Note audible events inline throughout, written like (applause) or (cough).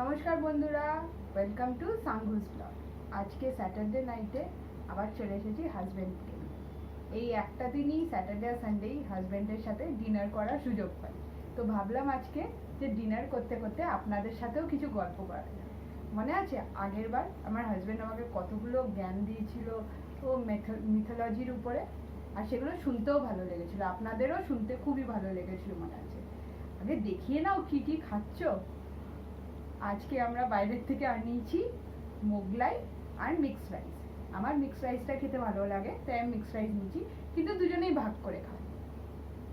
নমস্কার বন্ধুরা welcome to সাংঘুস ব্লগ আজকে স্যাটারডে নাইটে আবার চলে এসেছি হাজব্যান্ডকে এই একটা দিনই স্যাটারডে আর সানডেই হাজব্যান্ডের সাথে ডিনার করার সুযোগ পাই। তো ভাবলাম আজকে যে ডিনার করতে করতে আপনাদের সাথেও কিছু গল্প করা যায় মনে আছে আগের বার আমার হাজব্যান্ড আমাকে কতগুলো জ্ঞান দিয়েছিল, ও মিথোলজির উপরে? আর সেগুলো শুনতেও ভালো লেগেছিল। আপনাদেরও শুনতে খুবই ভালো লেগেছিল মনে আছে। আগে দেখিয়ে নাও কি কি খাচ্ছো। আজকে আমরা বাইরের থেকে আনিয়েছি মোগলাই আর মিক্সড রাইস আমার মিক্সড রাইসটা খেতে ভালো লাগে, তাই আমি মিক্সড রাইস নিয়েছি। কিন্তু দুজনেই ভাগ করে খাই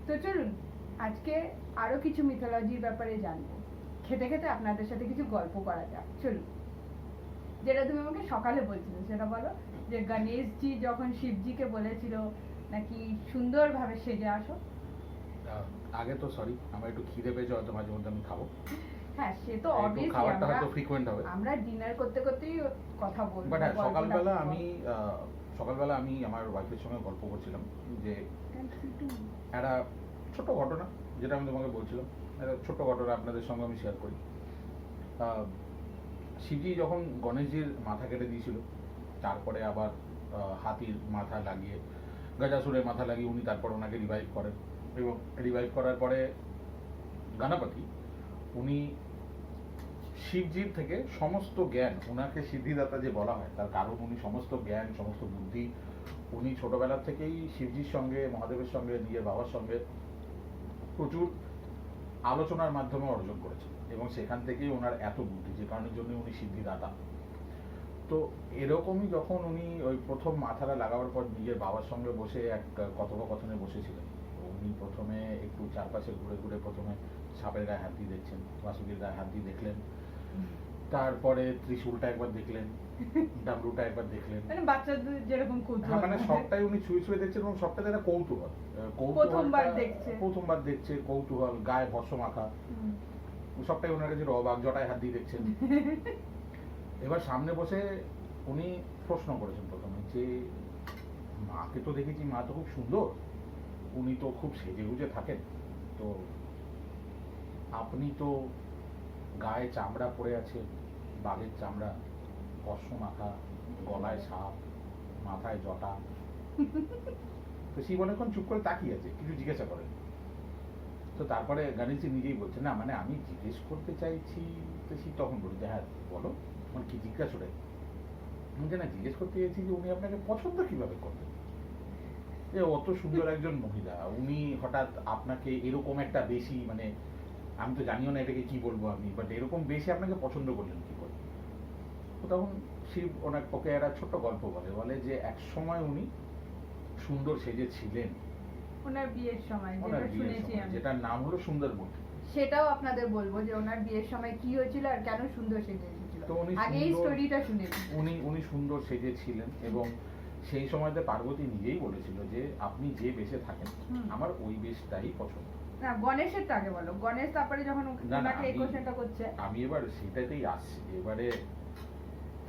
তো চলুন, আজকে আরও কিছু মিথোলজির ব্যাপারে জানব। খেতে খেতে আপনাদের সাথে কিছু গল্প করা যাক। চলুন। যেটা তুমি আমাকে সকালে বলছিলে, সেটা বলো যে গণেশজি যখন শিবজিকে বলেছিল নাকি সুন্দরভাবে সেজে আসো? আগে তো সরি আমার একটু খিদে পেয়েছে, হয়তো মাঝে মধ্যে আমি খাব। হ্যাঁ সে তো obviously খাবারটা আমরা হয়তো ফ্রিকোয়েন্ট হবে। আমরা ডিনার করতে করতেই কথা বলব বাট হ্যাঁ সকালবেলা আমি সকালবেলা আমি আমার ওয়াইফের সঙ্গে গল্প করছিলাম যে একটা ছোট ঘটনা যেটা আমি তোমাকে বলছিলাম। একটা ছোট ঘটনা আপনাদের সঙ্গে আমি শেয়ার করি। শিবজি যখন গণেশজির মাথা কেটে দিয়েছিল তারপরে আবার হাতির মাথা লাগিয়ে গজাসুরের মাথা লাগিয়ে উনি তারপর ওনাকে রিভাইভ করেন। এবং রিভাইভ করার পরে গণপতি উনি শিবজির থেকে সমস্ত জ্ঞান ওনাকে সিদ্ধিদাতা যে বলা হয়, তার কারণ উনি সমস্ত জ্ঞান, সমস্ত বুদ্ধি, উনি ছোটবেলা থেকেই শিবজির সঙ্গে, মহাদেবের সঙ্গে, নিজের বাবার সঙ্গে প্রচুর আলোচনার মাধ্যমে অর্জন করেছেন এবং সেখান থেকেই ওনার এত বুদ্ধি, যে কারণের জন্য উনি সিদ্ধিদাতা। তো এরকমই যখন উনি ওই প্রথম মাথাটা লাগাবার পর নিজের বাবার সঙ্গে বসে এক কথোপকথনে বসেছিলেন, উনি প্রথমে একটু চারপাশে ঘুরে ঘুরে প্রথমে সাপের গায়ে হাত দিয়ে দেখছেন, বাসুকির গায়ে হাত দিয়ে দেখলেন তারপরে ত্রিশূলটা একবার দেখলেন (laughs) ডামরুটা একবার দেখলেন। মানে বাচ্চাদের যেরকম হ্যাঁ, কৌতূহল মানে সবটাই উনি ছুঁয়ে ছুঁয়ে দেখছেন এবং সবটাতে একটা কৌতূহল। প্রথমবার দেখছে। প্রথমবার দেখছে কৌতূহল গায়ে ভস্য মাখা। সবটাই ওনার কাছে অবাক জটায় হাত দিয়ে দেখছেন। (laughs) এবার সামনে বসে উনি প্রশ্ন করেছেন প্রথমে যে মাকে তো দেখেছি মা তো খুব সুন্দর। উনি তো খুব সেজে গুজে থাকেন। তো আপনি তো গায়ে চামড়া পড়ে আছে বাঘের চামড়া ভস্য মাখা গলায় সাপ, মাথায় জটা। তো শিব অনেকক্ষণ চুপ করে তাকিয়ে আছে, কিছু জিজ্ঞাসা করেন। তো তারপরে গণেশজি নিজেই বলছে, না মানে আমি জিজ্ঞেস করতে চাইছি। তো শিব তখন বলি যে হ্যাঁ বলো। মানে কি জিজ্ঞাসা ওটাই বলছে না, জিজ্ঞেস করতে চাইছি যে উনি আপনাকে পছন্দ কীভাবে করবেন? যে অত সুন্দর একজন মহিলা, উনি হঠাৎ আপনাকে এরকম একটা বেশি মানে আমি তো জানিও না এটাকে কি বলব আমি বাট এরকম বেশি আপনাকে পছন্দ করলেন কি করে? তো তখন শিব ওনার ওকে একটা ছোট্ট গল্প বলে বলে যে এক সময় উনি সুন্দর সেজে ছিলেন ওনার বিয়ের সময় যেটা শুনেছি যেটার নাম হলো সুন্দরবন। সেটাও আপনাদের বলব যে ওনার বিয়ের সময় কি হয়েছিল আর কেন সুন্দর সেজে উনি স্টোরিটা শুনেছি। উনি উনি সুন্দর সেজে ছিলেন এবং সেই সময়তে পার্বতী নিজেই বলেছিল যে আপনি যে বেশে থাকেন আমার ওই বেশটাই পছন্দ। না গণেশের আগে বলো। গণেশ তারপরে যখন না, না, ওনাকে এই কোশ্চেনটা করছে। আমি এবার সেটাতেই আসছি। এবারে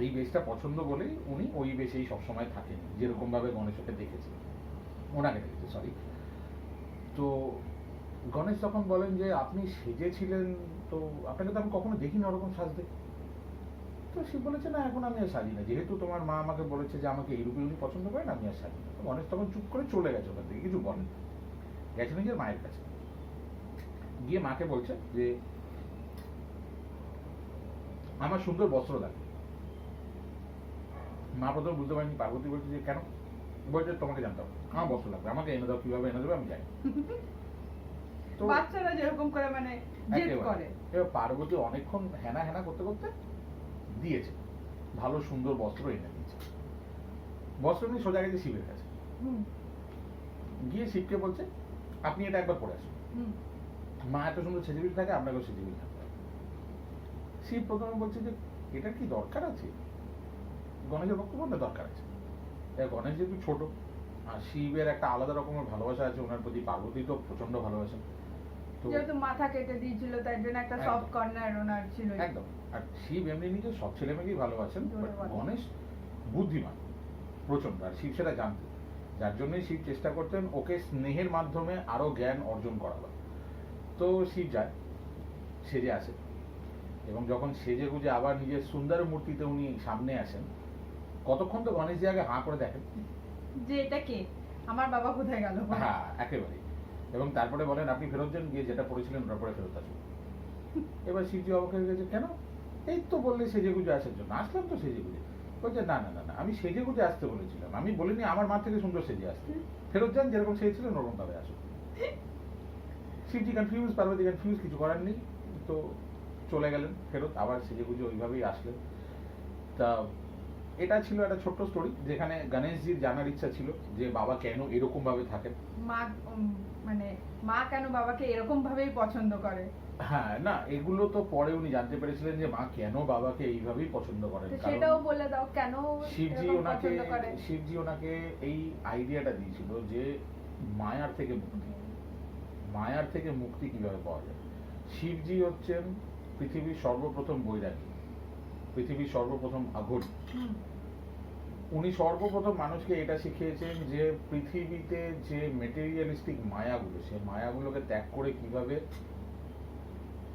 এই বেশটা পছন্দ বলেই উনি ওই বেশেই সবসময় থাকেন যেরকম ভাবে গণেশকে দেখেছে। ওনাকে দেখেছে সরি তো গণেশ যখন বলেন যে আপনি সেজেছিলেন তো আপনাকে তো আমি কখনো দেখিনি ওরকম সাজতে? তো সে বলেছে না এখন আমি আর সাজি না। যেহেতু তোমার মা আমাকে বলেছে যে আমাকে এইরূপে উনি পছন্দ করেন আমি আর সাজি না। গণেশ তখন চুপ করে চলে গেছে ওখান থেকে কিছু বলেন গেছে নিজের মায়ের কাছে। গিয়ে মাকে বলছে যে আমার সুন্দর বস্ত্র লাগে মা প্রথমে বুঝতে পারেনি পার্বতী বলছে যে কেন? বলছে তোমাকে জানতে হবে। আমার বস্ত্র লাগবে। আমাকে এনে দাও কীভাবে এনে দেবে আমি জানি। (laughs) বাচ্চারা যেরকম করে মানে জেদ করে। এবার পার্বতী অনেকক্ষণ হেনা হেনা করতে করতে দিয়েছে। ভালো সুন্দর বস্ত্র এনে দিয়েছে। বস্ত্র নিয়ে সোজা গেছে শিবের কাছে। হুম। গিয়ে শিবকে বলছে আপনি এটা একবার পরে আসুন। হুম। মা এত সুন্দর সেজেবিল থাকে আপনাকেও সেজেবিল হবে। শিব প্রথমে বলছে যে এটা কি দরকার আছে? গণেশের বক্তব্য না দরকার আছে। গণেশ যেহেতু ছোট আর শিবের একটা আলাদা রকমের ভালোবাসা আছে ওনার প্রতি পার্বতী তো প্রচণ্ড ভালোবাসেন তো যেহেতু মাথা কেটে দিয়েছিল তাই জন্য একটা। সফট কর্নার ওনার ছিল। একদম। আর শিব এমনি নিজে সব ছেলে মেয়েকেই ভালোবাসেন। গণেশ বুদ্ধিমান প্রচণ্ড আর শিব সেটা জানতেন যার জন্যই শিব চেষ্টা করতেন ওকে স্নেহের মাধ্যমে আরও জ্ঞান অর্জন করাবার। তো শিব যায় সেজে আসে। এবং যখন সেজে গুজে আবার নিজের সুন্দর মূর্তিতে উনি সামনে আসেন কতক্ষণ তো গণেশজি আগে হাঁ করে দেখেন? যে এটা কে? আমার বাবা কোথায় গেল। হ্যাঁ একেবারে এবং তারপরে বলেন আপনি ফেরত যান গিয়ে যেটা পড়েছিলেন ওটার পরে ফেরত আসুন। এবার শিবজি অবাক হয়ে গেছে কেন? এই তো বললে সেজে গুজে আসার জন্য। আসলাম তো সেজে গুজে বলছে না না না না আমি সেজে গুজে আসতে বলেছিলাম। আমি বলিনি আমার মা থেকে সুন্দর সেজে আসতে ফেরত যান যেরকম সেজেছিলেন ওরকম ভাবে আসুন। শিবজি কনফিউজ পার্বতী কনফিউজ কিছু করার নেই। তো চলে গেলেন ফেরত আবার সেজে গুজে ওইভাবেই আসলেন। তা এটা ছিল একটা ছোট্ট স্টোরি যেখানে গণেশজির জানার ইচ্ছা ছিল যে বাবা কেন এরকম ভাবে থাকেন। মা মানে মা কেন বাবাকে এরকম ভাবেই পছন্দ করে? হ্যাঁ না এগুলো তো পরে উনি জানতে পেরেছিলেন যে মা কেন বাবাকে এইভাবেই পছন্দ করেন। সেটাও বলে দাও কেন শিবজি ওনাকে শিবজি ওনাকে এই আইডিয়াটা দিয়েছিল যে মায়ার থেকে মুক্তি। মায়ার থেকে মুক্তি কীভাবে পাওয়া যায়? শিবজি হচ্ছেন পৃথিবীর সর্বপ্রথম বৈরাগী পৃথিবীর সর্বপ্রথম আঘরি উনি সর্বপ্রথম মানুষকে এটা শিখিয়েছেন যে পৃথিবীতে যে মেটেরিয়ালিস্টিক মায়াগুলো সেই মায়াগুলোকে ত্যাগ করে কীভাবে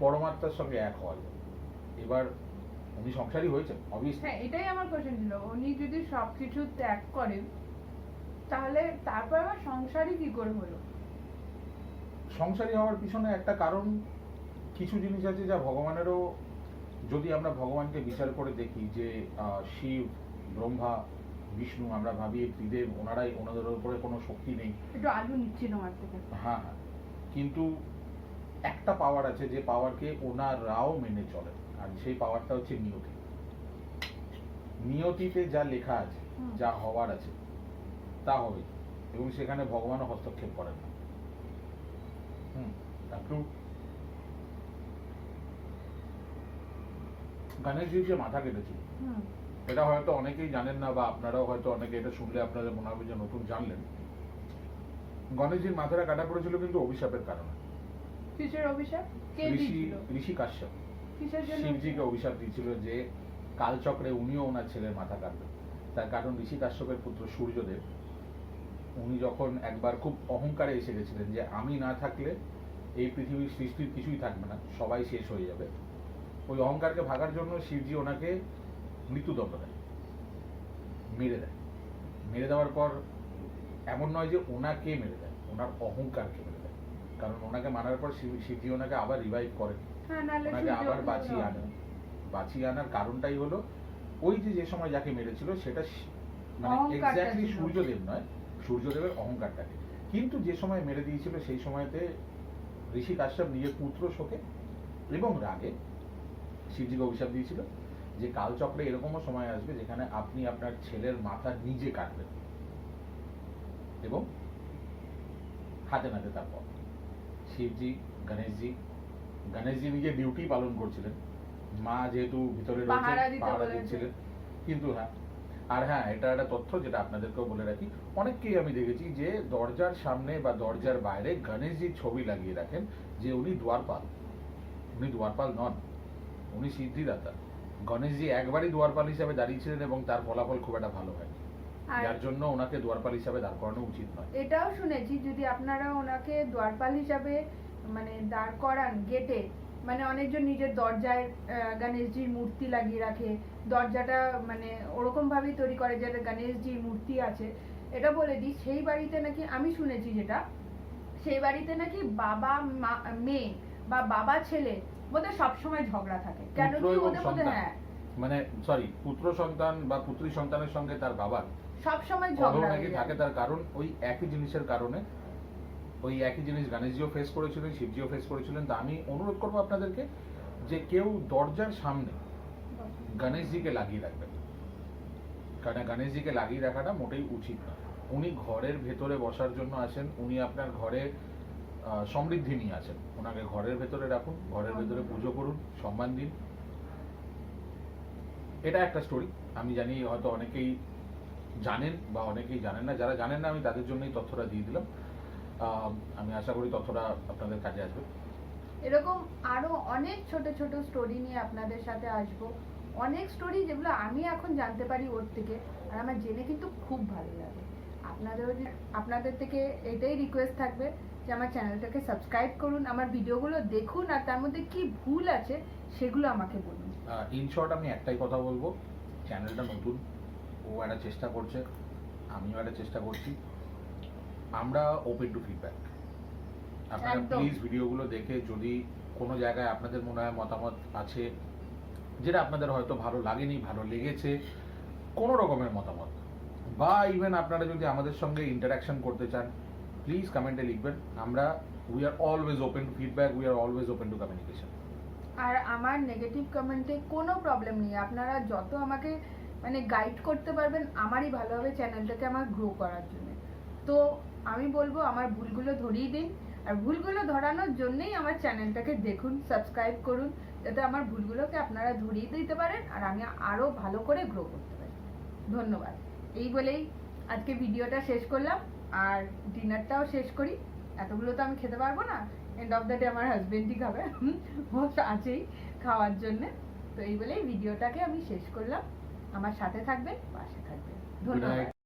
পরমাত্মার সঙ্গে এক হওয়া যায়। এবার উনি সংসারী হয়েছেন অবভিয়াসলি হ্যাঁ এটাই আমার কোশ্চেন ছিল। উনি যদি সবকিছু ত্যাগ করেন তাহলে তারপর আবার সংসারই কি করে হলো? সংসারী হওয়ার পিছনে একটা কারণ কিছু জিনিস আছে যা ভগবানেরও যদি আমরা ভগবানকে বিচার করে দেখি যে আহ, শিব ব্রহ্মা বিষ্ণু আমরা ভাবি ত্রিদেব ওনারাই ওনাদের উপরে কোনো শক্তি নেই। একটু আলু নিচ্ছি তোমার থেকে। হ্যাঁ হ্যাঁ কিন্তু একটা পাওয়ার আছে যে পাওয়ারকে ওনারাও মেনে চলে আর সেই পাওয়ারটা হচ্ছে নিয়তি। নিয়তিতে যা লেখা আছে যা হওয়ার আছে তা হবে। এবং সেখানে ভগবানও হস্তক্ষেপ করেন না। গণেশজির যে মাথা কেটেছিল এটা হয়তো অনেকেই জানেন না বা আপনারাও হয়তো অনেকে এটা শুনলে আপনাদের মনে হবে যে নতুন জানলেন। গণেশজির মাথাটা কাটা পড়েছিল কিন্তু অভিশাপের কারণে। কিসের অভিশাপ? কে ঋষি দিয়েছিল? ঋষি কাশ্যপ। কিসের জন্য? শিবজিকে অভিশাপ দিয়েছিল যে কালচক্রে উনিও ওনার ছেলের মাথা কাটবেন। তার কারণ ঋষি কাশ্যপের পুত্র সূর্যদেব উনি যখন একবার খুব অহংকারে এসে গেছিলেন যে আমি না থাকলে এই পৃথিবীর সৃষ্টির কিছুই থাকবে না সবাই শেষ হয়ে যাবে। ওই অহংকারকে ভাগার জন্য শিবজি ওনাকে মৃত্যুদণ্ড দেয় মেরে দেয়। মেরে দেওয়ার পর এমন নয় যে ওনাকে মেরে দেয় ওনার অহংকারকে মেরে দেয়। কারণ ওনাকে মারার পর শিবজি ওনাকে আবার রিভাইভ করেন হ্যাঁ ওনাকে আবার বাঁচিয়ে আনে। বাঁচিয়ে আনার কারণটাই হলো ওই যে যে সময় যাকে মেরেছিল সেটা মানে এক্স্যাক্টলি সূর্যদেব নয় সূর্যদেবের অহংকারটাকে। কিন্তু যে সময় মেরে দিয়েছিল সেই সময়তে ঋষি কাশ্যপ নিজের পুত্র শোকে এবং রাগে শিবজিকে অভিশাপ দিয়েছিল যে কালচক্রে এরকমও সময় আসবে যেখানে আপনি আপনার ছেলের মাথা নিজে কাটবেন এবং হাতে নাতে তারপর। শিবজি গণেশজি গণেশজি নিজে ডিউটি পালন করছিলেন। মা যেহেতু ভিতরে দিতে পাহারা দিচ্ছিলেন। কিন্তু হ্যাঁ আর হ্যাঁ এটা একটা তথ্য যেটা আপনাদেরকেও বলে রাখি। অনেককেই আমি দেখেছি যে দরজার সামনে বা দরজার বাইরে গণেশজির ছবি লাগিয়ে রাখেন যে উনি দ্বারপাল উনি দ্বারপাল নন উনি সিদ্ধিদাতা। গণেশজি একবারই দ্বারপাল হিসাবে দাঁড়িয়েছিলেন এবং তার ফলাফল খুব একটা ভালো হয় আর যার জন্য ওনাকে দ্বারপাল হিসাবে দাঁড় করানো উচিত নয়। এটাও শুনেছি যদি আপনারা ওনাকে দ্বারপাল হিসাবে মানে দাঁড় করান গেটে মানে অনেকজন নিজের দরজায় গণেশজির মূর্তি লাগিয়ে রাখে। দরজাটা মানে ওরকম ভাবেই তৈরি করে যেটা গণেশজির মূর্তি আছে। এটা বলে দিই সেই বাড়িতে নাকি আমি শুনেছি যেটা সেই বাড়িতে নাকি বাবা মা- মেয়ে বা বাবা ছেলে বোধহয় সবসময় ঝগড়া থাকে। কেন কি ওদের মধ্যে হ্যাঁ। মানে সরি পুত্র সন্তান বা পুত্রী সন্তানের সঙ্গে তার বাবার সবসময় ঝগড়া থাকে তার কারণ ওই একই জিনিসের কারণে। ওই একই জিনিস গণেশজিও ফেস করেছিলেন শিবজিও ফেস করেছিলেন। তা আমি অনুরোধ করব আপনাদেরকে যে কেউ দরজার সামনে গণেশজিকে লাগিয়ে রাখবেন। কারণ গণেশজিকে লাগিয়ে রাখাটা মোটেই উচিত না। উনি ঘরের ভেতরে বসার জন্য আসেন উনি আপনার ঘরে সমৃদ্ধি নিয়ে আসেন ওনাকে ঘরের ভেতরে রাখুন ঘরের ভেতরে পুজো করুন সম্মান দিন। এটা একটা স্টোরি আমি জানি হয়তো অনেকেই জানেন বা অনেকেই জানেন না। যারা জানেন না আমি তাদের জন্যই তথ্যটা দিয়ে দিলাম। আমি আশা করি তথ্যটা আপনাদের কাজে আসবে। এরকম আরও অনেক ছোট ছোট স্টোরি নিয়ে আপনাদের সাথে আসব। অনেক স্টোরি যেগুলো আমি এখন জানতে পারি ওর থেকে আর আমার জেনে কিন্তু খুব ভালো লাগে। আপনাদেরও আপনাদের থেকে এটাই রিকোয়েস্ট থাকবে যে আমার চ্যানেলটাকে সাবস্ক্রাইব করুন আমার ভিডিওগুলো দেখুন আর তার মধ্যে কি ভুল আছে সেগুলো আমাকে বলুন। ইন শর্ট আমি একটাই কথা বলব চ্যানেলটা নতুন ও একটা চেষ্টা করছে আমিও একটা চেষ্টা করছি। আমরা ওপেন টু ফিডব্যাক আপনারা। প্লিজ ভিডিওগুলো দেখে যদি কোনো জায়গায় আপনাদের মনে হয় মতামত আছে যেটা আপনাদের হয়তো ভালো লাগেনি ভালো লেগেছে কোনো রকমের মতামত বা ইভেন আপনারা যদি আমাদের সঙ্গে ইন্টারাকশন করতে চান প্লিজ কমেন্টে লিখবেন। আমরা we are always open to feedback we are always open to communication আর আমার নেগেটিভ কমেন্টে কোনো প্রবলেম নেই। আপনারা যত আমাকে মানে গাইড করতে পারবেন আমারই ভালো হবে চ্যানেলটাকে আমার গ্রো করার জন্য। তো আমি বলব আমার ভুলগুলো ধরিয়ে দিন। আর ভুলগুলো ধরানোর জন্যই আমার চ্যানেলটাকে দেখুন, সাবস্ক্রাইব করুন, যাতে আমার ভুলগুলোকে আপনারা ধরিয়ে দিতে পারেন আর আমি আরও ভালো করে গ্রো করতে পারি। ধন্যবাদ। এই বলেই আজকে ভিডিওটা শেষ করলাম। আর ডিনারটাও শেষ করি। এতগুলো তো আমি খেতে পারব না। এন্ড অফ দ্য ডে আমার হাজবেন্ডই খাবে। ও আছেই খাওয়ার জন্য। তো এই বলেই ভিডিওটাকে আমি শেষ করলাম। আমার সাথে থাকবেন, পাশে থাকবেন। ধন্যবাদ।